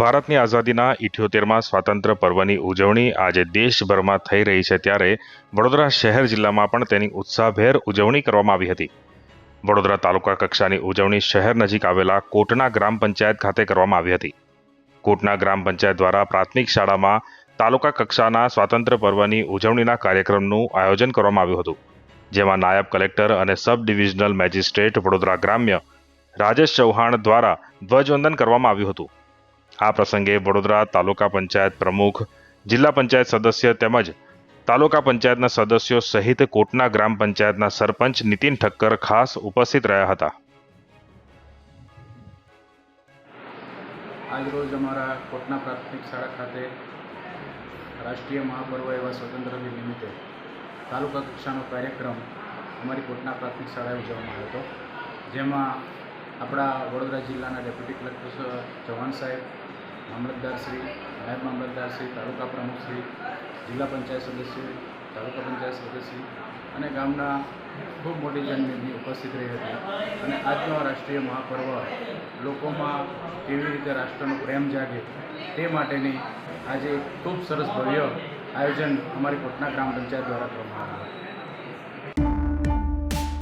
ભારતની આઝાદીના ઇઠ્યોતેરમાં સ્વાતંત્ર્ય પર્વની ઉજવણી આજે દેશભરમાં થઈ રહી છે ત્યારે વડોદરા શહેર જિલ્લામાં પણ તેની ઉત્સાહભેર ઉજવણી કરવામાં આવી હતી. વડોદરા તાલુકા કક્ષાની ઉજવણી શહેર નજીક આવેલા કોટના ગ્રામ પંચાયત ખાતે કરવામાં આવી હતી. કોટના ગ્રામ પંચાયત દ્વારા પ્રાથમિક શાળામાં તાલુકા કક્ષાના સ્વાતંત્ર્ય પર્વની ઉજવણીના કાર્યક્રમનું આયોજન કરવામાં આવ્યું હતું, જેમાં નાયબ કલેક્ટર અને સબ ડિવિઝનલ મેજિસ્ટ્રેટ વડોદરા ગ્રામ્ય રાજેશ ચૌહાણ દ્વારા ધ્વજવંદન કરવામાં આવ્યું હતું. આ પ્રસંગે વડોદરા તાલુકા પંચાયત પ્રમુખ, જિલ્લા પંચાયત સદસ્ય તેમજ તાલુકા પંચાયતના સદસ્યો સહિત કોટના ગ્રામ પંચાયતના સરપંચ નીતિન ઠક્કર ખાસ ઉપસ્થિત રહ્યા હતા. આજરોજ અમારા કોટના પ્રાથમિક શાળા ખાતે રાષ્ટ્રીય મહાપર્વ એવા સ્વતંત્ર દિન નિમિત્તે તાલુકા કક્ષાનો કાર્યક્રમ અમારી કોટના પ્રાથમિક શાળાએ ઉજવવામાં આવ્યો હતો. જેમાં આપણા વડોદરા જિલ્લાના ડેપ્યુટી કલેક્ટર ચૌહાણ સાહેબ મામલતદારશ્રી નાયબ મામલતદારશ્રી તાલુકા પ્રમુખશ્રી જિલ્લા પંચાયત સદસ્ય, તાલુકા પંચાયત સદસ્ય અને ગામના ખૂબ મોટી જનમેદની ઉપસ્થિત રહી હતી. અને આજનો રાષ્ટ્રીય મહાપર્વ લોકોમાં કેવી રીતે રાષ્ટ્રનો પ્રેમ જાગે તે માટેની આજે ખૂબ સરસ ભવ્ય આયોજન અમારી કોટના ગ્રામ પંચાયત દ્વારા કરવામાં આવ્યું.